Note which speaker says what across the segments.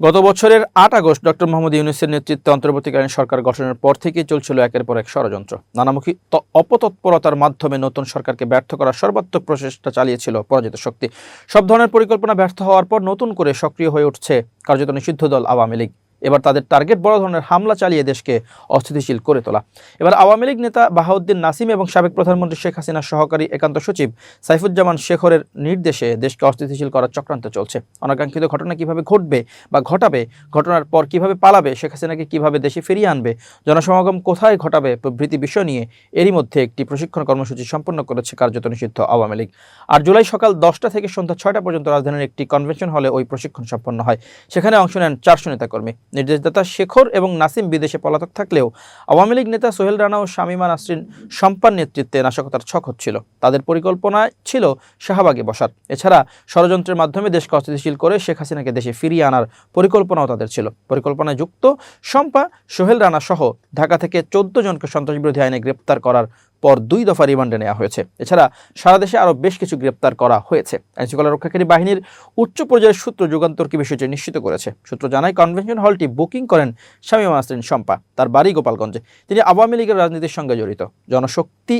Speaker 1: গত বছরের আট আগস্ট ডক্টর মোহাম্মদ ইউনুসের নেতৃত্বে অন্তর্বর্তীকালীন সরকার গঠনের পর থেকেই চলছিল একের পর এক ষড়যন্ত্র। নানামুখী অপতৎপরতার মাধ্যমে নতুন সরকারকে ব্যর্থ করার সর্বাত্মক প্রচেষ্টা চালিয়েছিল পরাজিত শক্তি। সব ধরনের পরিকল্পনা ব্যর্থ হওয়ার পর নতুন করে সক্রিয় হয়ে উঠছে কার্যত নিষিদ্ধ দল আওয়ামী লীগ। এবার তাদের টার্গেট বড় ধরনের হামলা চালিয়ে দেশকে অস্থিতিশীল করে তোলা। এবার আওয়ামী লীগ নেতা বাহাউদ্দিন নাসিম এবং সাবেক প্রধানমন্ত্রী শেখ হাসিনার সহকারী একান্ত সচিব সাইফুজ্জামান শেখরের নির্দেশে দেশকে অস্থিতিশীল করার চক্রান্ত চলছে। অনাকাঙ্ক্ষিত ঘটনা কীভাবে ঘটবে বা ঘটাবে, ঘটনার পর কীভাবে পালাবে, শেখ হাসিনাকে কীভাবে দেশে ফিরিয়ে আনবে, জনসমাগম কোথায় ঘটাবে প্রভৃতি বিষয় নিয়ে এরই মধ্যে একটি প্রশিক্ষণ কর্মসূচি সম্পন্ন করেছে কার্যত নিষিদ্ধ আওয়ামী লীগ। আর জুলাই সকাল দশটা থেকে সন্ধ্যা ছয়টা পর্যন্ত রাজধানীর একটি কনভেনশন হলে ওই প্রশিক্ষণ সম্পন্ন হয়। সেখানে অংশ নেন চারশো নেতাকর্মী। নির্দেশদাতা শেখর এবং নাসিম বিদেশে পলাতক থাকলেও আওয়ামী লীগ নেতা সোহেল রানা ও শামীমা নাসরিন সম্পান নেতৃত্বে নাশকতার ছক হচ্ছিল। তাদের পরিকল্পনায় ছিল শাহবাগে বসার। এছাড়া ষড়যন্ত্রের মাধ্যমে দেশকে অস্থিতিশীল করে শেখ হাসিনাকে দেশে ফিরিয়ে আনার পরিকল্পনাও তাদের ছিল। পরিকল্পনায় যুক্ত শম্পা সোহেল রানা সহ ঢাকা থেকে চোদ্দ জনকে সন্ত্রাসবিরোধী আইনে গ্রেপ্তার করার পর দুই দফা রিমান্ডে নেওয়া হয়েছে। এছাড়া সারা দেশে আরও বেশ কিছু গ্রেপ্তার করা হয়েছে। আইনশৃঙ্খলা রক্ষাকারী বাহিনীর উচ্চ পর্যায়ের সূত্র যুগান্তরকে বিষয়টি নিশ্চিত করেছে? সূত্র জানায়, কনভেনশন হলটি বুকিং করেন শামীমা নাসরিন শম্পা, তার বাড়ি গোপালগঞ্জে। তিনি আওয়ামী লীগের রাজনীতির সঙ্গে জড়িত। জনশক্তি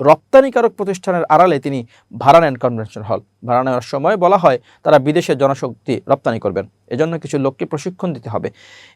Speaker 1: রপ্তানিকারক প্রতিষ্ঠানের আড়ালে তিনি ভাড়া নেন কনভেনশন হল। ভাড়া নেওয়ার সময় বলা হয়, তারা বিদেশে জনশক্তি রপ্তানি করবেন। এজন্য কিছু লোককে প্রশিক্ষণ দিতে হবে।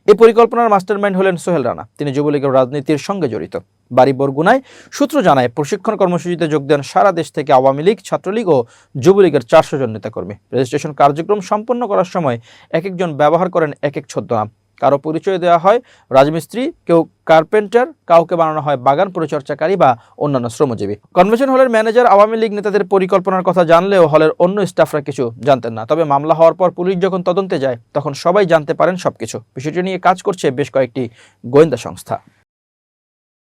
Speaker 1: এই পরিকল্পনার মাস্টারমাইন্ড হলেন সোহেল রানা। তিনি যুবলীগের রাজনীতির সঙ্গে জড়িত। বাড়ি বরগুনায় সূত্র জানায়, প্রশিক্ষণ কর্মসূচিতে যোগ দেন সারা দেশ থেকে আওয়ামী লীগ, ছাত্রলীগ ও যুবলীগের চারশো জন নেতাকর্মী। রেজিস্ট্রেশন কার্যক্রম সম্পন্ন করার সময় এক একজন ব্যবহার করেন এক এক ছদ্মনাম। কারও পরিচয় দেওয়া হয় রাজমিস্ত্রি, কেউ কার্পেন্টার, কাউকে বানানো হয় বাগান পরিচর্যাকারী বা অন্যান্য শ্রমজীবী। কনভেনশন হলের ম্যানেজার আওয়ামী লীগ নেতাদের পরিকল্পনার কথা জানলেও হলের অন্য স্টাফরা কিছু জানতেন না। তবে মামলা হওয়ার পর পুলিশ যখন তদন্তে যায়, তখন সবাই জানতে পারেন সবকিছু। বিষয়টি নিয়ে কাজ করছে বেশ কয়েকটি গোয়েন্দা সংস্থা।